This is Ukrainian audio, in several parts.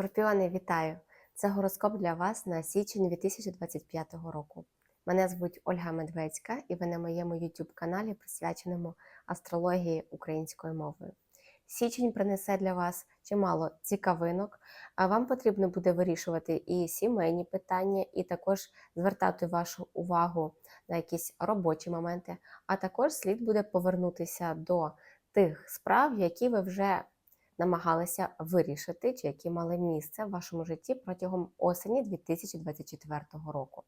Скорпіони, вітаю! Це гороскоп для вас на січень 2025 року. Мене звуть Ольга Медведська, і ви на моєму YouTube каналі, присвяченому астрології українською мовою. Січень принесе для вас чимало цікавинок, а вам потрібно буде вирішувати і сімейні питання, і також звертати вашу увагу на якісь робочі моменти, а також слід буде повернутися до тих справ, які ви вже намагалися вирішити, чи які мали місце в вашому житті протягом осені 2024 року.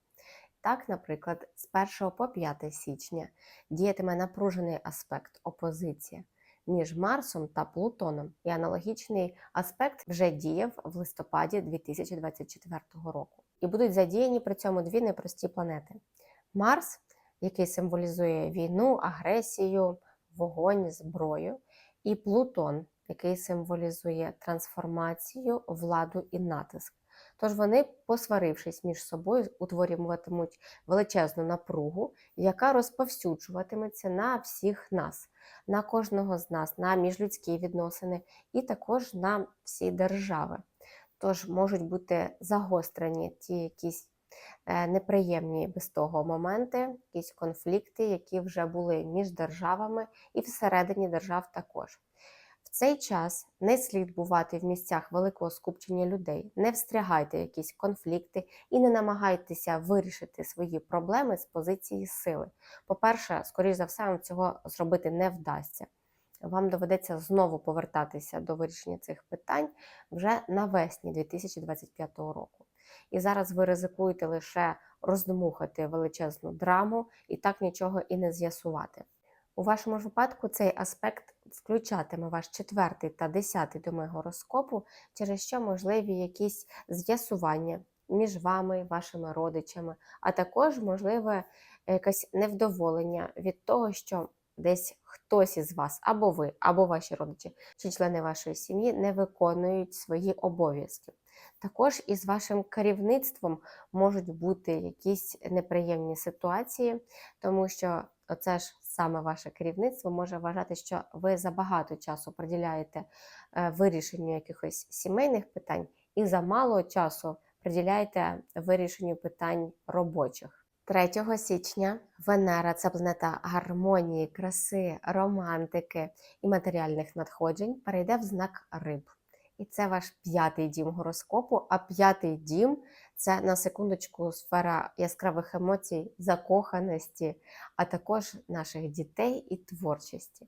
Так, наприклад, з 1 по 5 січня діятиме напружений аспект опозиція між Марсом та Плутоном, і аналогічний аспект вже діяв в листопаді 2024 року. І будуть задіяні при цьому дві непрості планети: Марс, який символізує війну, агресію, вогонь, зброю, і Плутон, який символізує трансформацію, владу і натиск. Тож вони, посварившись між собою, утворюватимуть величезну напругу, яка розповсюджуватиметься на всіх нас, на кожного з нас, на міжлюдські відносини і також на всі держави. Тож можуть бути загострені ті якісь е, неприємні без того моменти, якісь конфлікти, які вже були між державами і всередині держав також. В цей час не слід бувати в місцях великого скупчення людей, не встрягайте в якісь конфлікти і не намагайтеся вирішити свої проблеми з позиції сили. По-перше, скоріш за все, вам цього зробити не вдасться. Вам доведеться знову повертатися до вирішення цих питань вже навесні 2025 року. І зараз ви ризикуєте лише роздмухати величезну драму і так нічого і не з'ясувати. У вашому випадку цей аспект включатиме ваш четвертий та десятий доми гороскопу, через що можливі якісь з'ясування між вами, вашими родичами, а також можливе якесь невдоволення від того, що десь хтось із вас, або ви, або ваші родичі, чи члени вашої сім'ї не виконують свої обов'язки. Також із вашим керівництвом можуть бути якісь неприємні ситуації, тому що оце ж саме ваше керівництво може вважати, що ви забагато часу приділяєте е, вирішенню якихось сімейних питань і замало часу приділяєте вирішенню питань робочих. 3 січня Венера це планета гармонії, краси, романтики і матеріальних надходжень, перейде в знак риб. І це ваш п'ятий дім гороскопу. А п'ятий дім це на секундочку сфера яскравих емоцій, закоханості, а також наших дітей і творчості.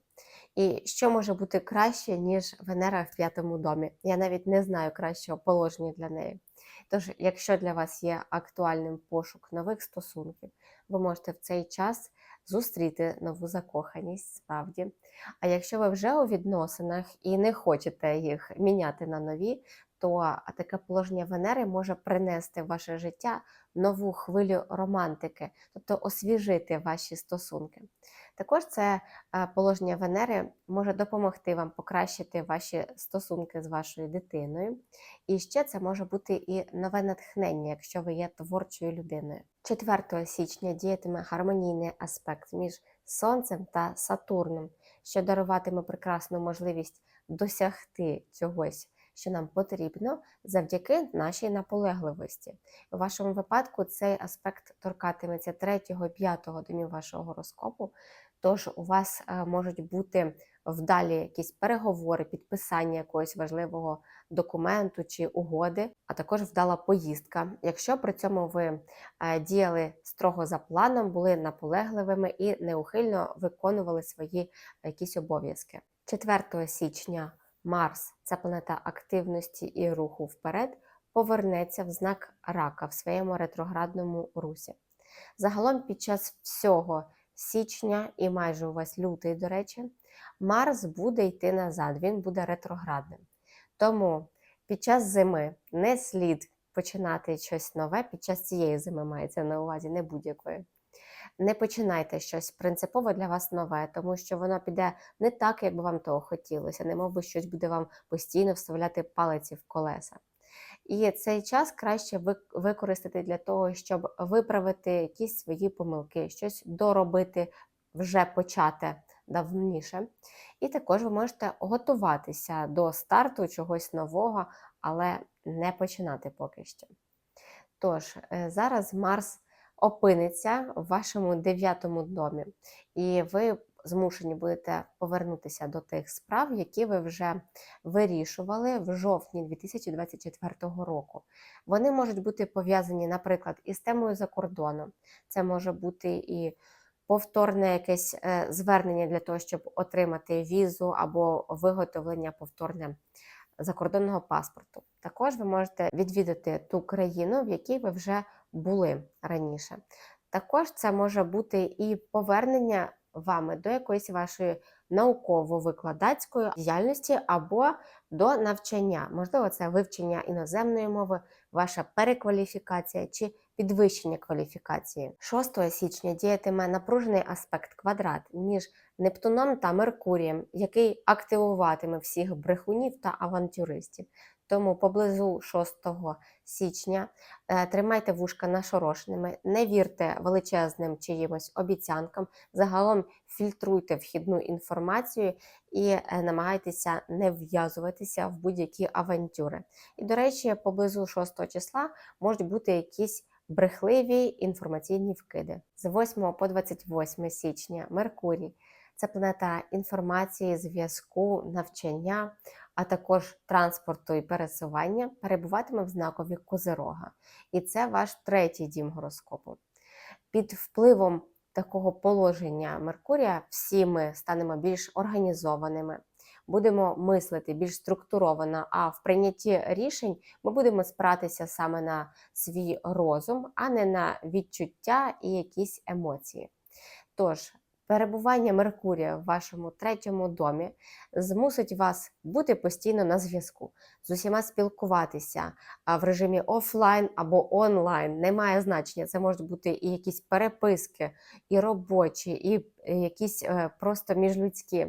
І що може бути краще, ніж Венера в п'ятому домі? Я навіть не знаю кращого положення для неї. Тож, якщо для вас є актуальним пошук нових стосунків, ви можете в цей час зустріти нову закоханість справді. А якщо ви вже у відносинах і не хочете їх міняти на нові, то таке положення Венери може принести в ваше життя нову хвилю романтики, тобто освіжити ваші стосунки. Також це е, положення Венери може допомогти вам покращити ваші стосунки з вашою дитиною. І ще це може бути і нове натхнення, якщо ви є творчою людиною. 4 січня діятиме гармонійний аспект між Сонцем та Сатурном, що даруватиме прекрасну можливість досягти чогось що нам потрібно завдяки нашій наполегливості. У вашому випадку цей аспект торкатиметься 3-5 домів вашого гороскопу, тож у вас е, можуть бути вдалі якісь переговори, підписання якогось важливого документу чи угоди, а також вдала поїздка. Якщо при цьому ви е, діяли строго за планом, були наполегливими і неухильно виконували свої якісь обов'язки. 4 січня Марс, це планета активності і руху вперед, повернеться в знак рака в своєму ретроградному русі. Загалом, під час всього січня і майже увесь лютий, до речі, Марс буде йти назад, він буде ретроградним. Тому під час зими не слід починати щось нове, під час цієї зими мається на увазі, не будь-якої не починайте щось принципово для вас нове, тому що воно піде не так, як би вам того хотілося, не мов би щось буде вам постійно вставляти палиці в колеса. І цей час краще використати для того, щоб виправити якісь свої помилки, щось доробити, вже почати давніше. І також ви можете готуватися до старту чогось нового, але не починати поки що. Тож, е, зараз Марс опиниться в вашому дев'ятому домі, і ви змушені будете повернутися до тих справ, які ви вже вирішували в жовтні 2024 року. Вони можуть бути пов'язані, наприклад, із темою за кордоном. Це може бути і повторне якесь е, звернення для того, щоб отримати візу або виготовлення повторне закордонного паспорту. Також ви можете відвідати ту країну, в якій ви вже були раніше. Також це може бути і повернення вами до якоїсь вашої науково-викладацької діяльності або до навчання. Можливо, це вивчення іноземної мови, ваша перекваліфікація чи підвищення кваліфікації. 6 січня діятиме напружений аспект квадрат між Нептуном та Меркурієм, який активуватиме всіх брехунів та авантюристів. Тому поблизу 6 січня е, тримайте вушка нашорошеними, не вірте величезним чиїмось обіцянкам, загалом фільтруйте вхідну інформацію і е, намагайтеся не вв'язуватися в будь-які авантюри. І, до речі, поблизу 6 числа можуть бути якісь брехливі інформаційні вкиди. З 8 по 28 січня Меркурій це планета інформації, зв'язку, навчання, а також транспорту і пересування, перебуватиме в знакові Козирога. І це ваш третій дім гороскопу. Під впливом такого положення Меркурія всі ми станемо більш організованими, будемо мислити більш структуровано, а в прийнятті рішень ми будемо спиратися саме на свій розум, а не на відчуття і якісь емоції. Тож, перебування Меркурія в вашому третьому домі змусить вас бути постійно на зв'язку, з усіма спілкуватися в режимі офлайн або онлайн. Не має значення. Це можуть бути і якісь переписки, і робочі, і якісь е, просто міжлюдські.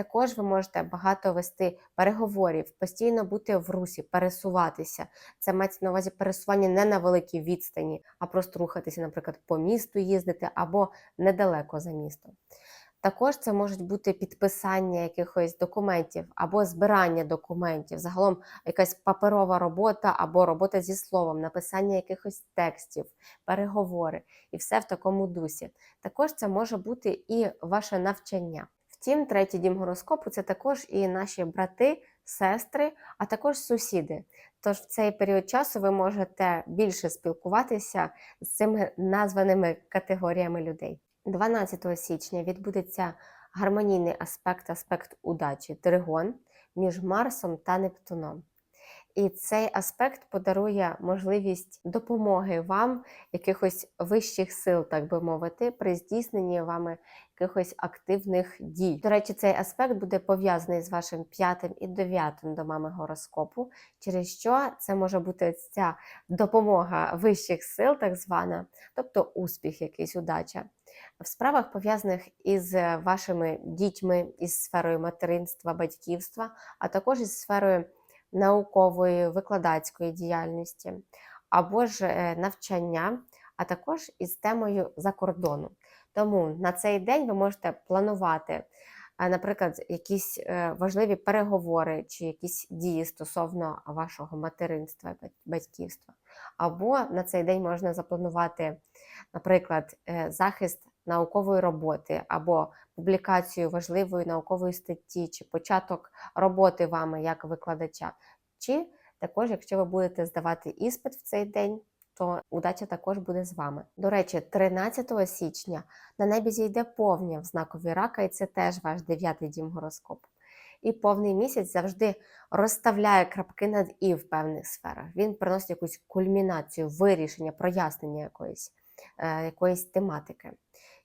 Також ви можете багато вести переговорів, постійно бути в русі, пересуватися. Це мається на увазі пересування не на великій відстані, а просто рухатися, наприклад, по місту їздити або недалеко за містом. Також це можуть бути підписання якихось документів або збирання документів, загалом якась паперова робота або робота зі словом, написання якихось текстів, переговори і все в такому дусі. Також це може бути і ваше навчання. Втім, третій дім гороскопу це також і наші брати, сестри, а також сусіди. Тож в цей період часу ви можете більше спілкуватися з цими названими категоріями людей. 12 січня відбудеться гармонійний аспект, аспект удачі тригон між Марсом та Нептуном. І цей аспект подарує можливість допомоги вам якихось вищих сил, так би мовити, при здійсненні вами якихось активних дій. До речі, цей аспект буде пов'язаний з вашим п'ятим і дев'ятим домами гороскопу, через що це може бути ця допомога вищих сил, так звана, тобто успіх, якийсь удача. В справах пов'язаних із вашими дітьми, із сферою материнства, батьківства, а також із сферою наукової викладацької діяльності, або ж е, навчання, а також із темою закордону. Тому на цей день ви можете планувати, е, наприклад, якісь е, важливі переговори чи якісь дії стосовно вашого материнства батьківства. Або на цей день можна запланувати, наприклад, захист наукової роботи або публікацію важливої наукової статті, чи початок роботи вами як викладача. Чи також, якщо ви будете здавати іспит в цей день, то удача також буде з вами. До речі, 13 січня на небі зійде повня в знакові рака, і це теж ваш дев'ятий дім гороскопу. І повний місяць завжди розставляє крапки над і в певних сферах. Він приносить якусь кульмінацію, вирішення, прояснення якоїсь, е, якоїсь тематики.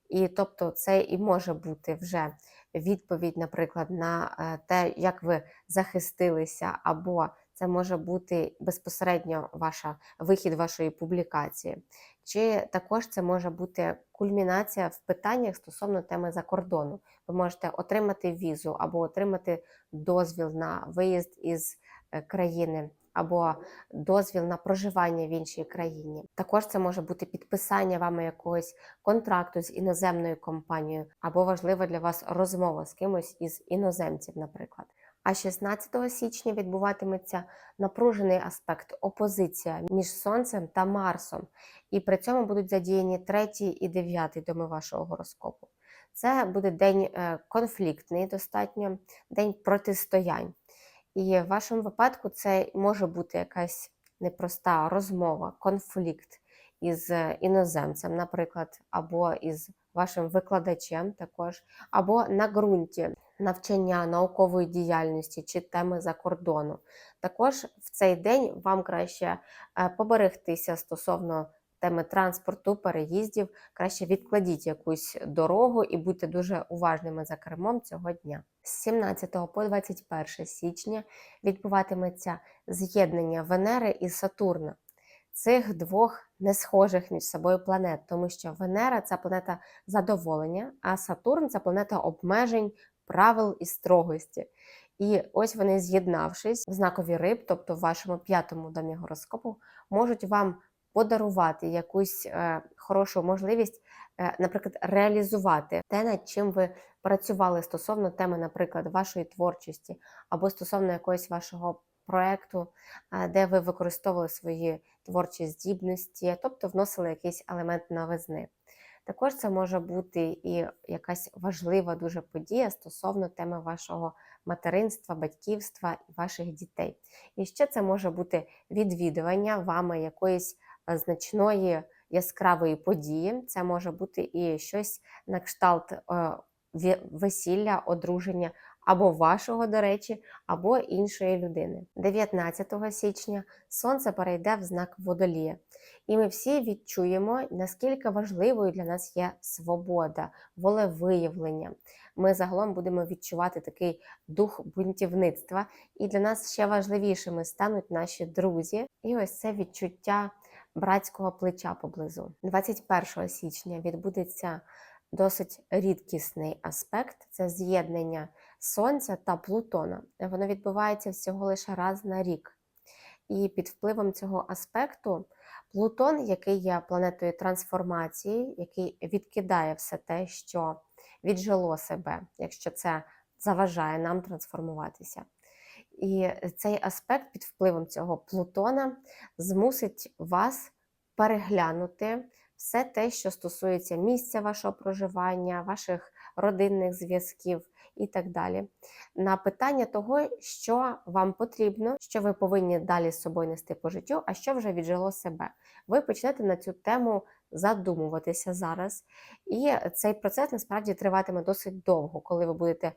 І тобто це і може бути вже відповідь, наприклад, на е, те, як ви захистилися, або це може бути безпосередньо ваша вихід вашої публікації. Чи також це може бути кульмінація в питаннях стосовно теми закордону. Ви можете отримати візу або отримати дозвіл на виїзд із е, країни або дозвіл на проживання в іншій країні. Також це може бути підписання вами якогось контракту з іноземною компанією, або важлива для вас розмова з кимось із іноземців, наприклад. А 16 січня відбуватиметься напружений аспект опозиція між Сонцем та Марсом, і при цьому будуть задіяні третій і дев'ятий доми вашого гороскопу. Це буде день е, конфліктний, достатньо, день протистоянь. І в вашому випадку це може бути якась непроста розмова, конфлікт із іноземцем, наприклад, або із вашим викладачем також, або на ґрунті навчання наукової діяльності чи теми за кордону. Також в цей день вам краще е, поберегтися стосовно теми транспорту, переїздів, краще відкладіть якусь дорогу і будьте дуже уважними за кермом цього дня. З 17 по 21 січня відбуватиметься з'єднання Венери і Сатурна. Цих двох не схожих між собою планет, тому що Венера це планета задоволення, а Сатурн це планета обмежень, правил і строгості. І ось вони, з'єднавшись в знакові риб, тобто в вашому п'ятому домі гороскопу, можуть вам подарувати якусь е, хорошу можливість, е, наприклад, реалізувати те, над чим ви працювали стосовно теми, наприклад, вашої творчості, або стосовно якогось вашого проекту, е, де ви використовували свої творчі здібності, тобто вносили якийсь елемент новизни. Також це може бути і якась важлива дуже подія стосовно теми вашого материнства, батьківства і ваших дітей. І ще це може бути відвідування вами якоїсь значної яскравої події. Це може бути і щось на кшталт е, весілля, одруження або вашого, до речі, або іншої людини. 19 січня сонце перейде в знак водолія. І ми всі відчуємо, наскільки важливою для нас є свобода, волевиявлення. Ми загалом будемо відчувати такий дух бунтівництва, і для нас ще важливішими стануть наші друзі. І ось це відчуття братського плеча поблизу. 21 січня відбудеться досить рідкісний аспект це з'єднання Сонця та Плутона. Воно відбувається всього лише раз на рік. І під впливом цього аспекту Плутон, який є планетою трансформації, який відкидає все те, що віджило себе, якщо це заважає нам трансформуватися. І цей аспект під впливом цього Плутона змусить вас переглянути все те, що стосується місця вашого проживання, ваших родинних зв'язків і так далі. На питання того, що вам потрібно, що ви повинні далі з собою нести по життю, а що вже віджило себе. Ви почнете на цю тему задумуватися зараз. І цей процес насправді триватиме досить довго, коли ви будете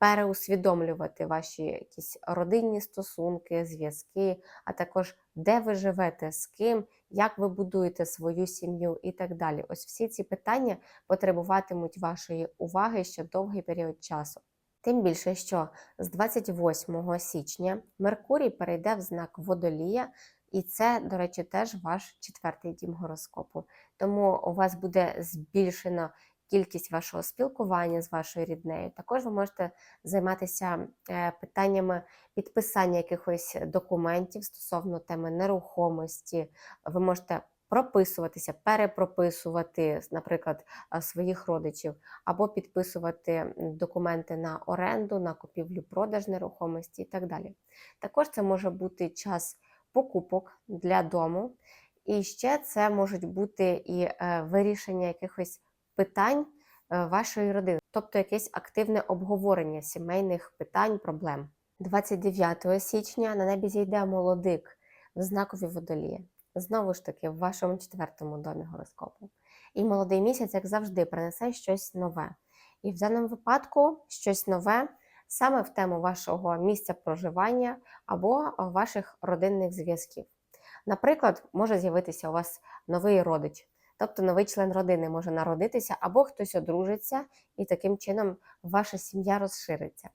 переусвідомлювати ваші якісь родинні стосунки, зв'язки, а також де ви живете, з ким, як ви будуєте свою сім'ю і так далі. Ось всі ці питання потребуватимуть вашої уваги ще довгий період часу. Тим більше, що з 28 січня Меркурій перейде в знак водолія, і це, до речі, теж ваш четвертий дім гороскопу. Тому у вас буде збільшена кількість вашого спілкування з вашою ріднею. Також ви можете займатися е, питаннями підписання якихось документів стосовно теми нерухомості. Ви можете прописуватися, перепрописувати, наприклад, е, своїх родичів, або підписувати документи на оренду, на купівлю-продаж нерухомості і так далі. Також це може бути час покупок для дому. І ще це можуть бути і е, вирішення якихось питань е, вашої родини, тобто якесь активне обговорення сімейних питань, проблем. 29 січня на небі зійде молодик в знакові водолії. Знову ж таки, в вашому четвертому домі гороскопу. І молодий місяць, як завжди, принесе щось нове. І в даному випадку щось нове саме в тему вашого місця проживання або ваших родинних зв'язків. Наприклад, може з'явитися у вас новий родич, тобто новий член родини може народитися, або хтось одружиться, і таким чином ваша сім'я розшириться.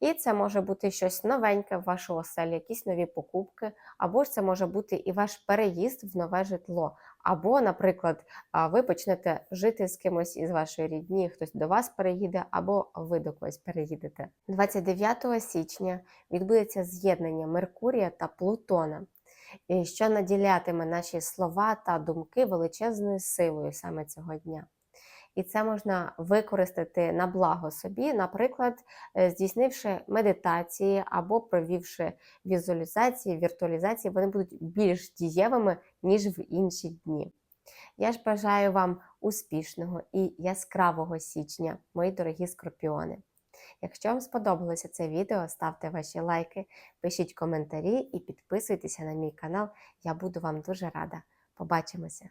І це може бути щось новеньке в вашу оселі, якісь нові покупки, або ж це може бути і ваш переїзд в нове житло. Або, наприклад, ви почнете жити з кимось із вашої рідні, хтось до вас переїде, або ви до когось переїдете. 29 січня відбудеться з'єднання Меркурія та Плутона, що наділятиме наші слова та думки величезною силою саме цього дня. І це можна використати на благо собі, наприклад, е, здійснивши медитації або провівши візуалізації, віртуалізації, вони будуть більш дієвими, ніж в інші дні. Я ж бажаю вам успішного і яскравого січня, мої дорогі скорпіони. Якщо вам сподобалося це відео, ставте ваші лайки, пишіть коментарі і підписуйтеся на мій канал. Я буду вам дуже рада. Побачимося!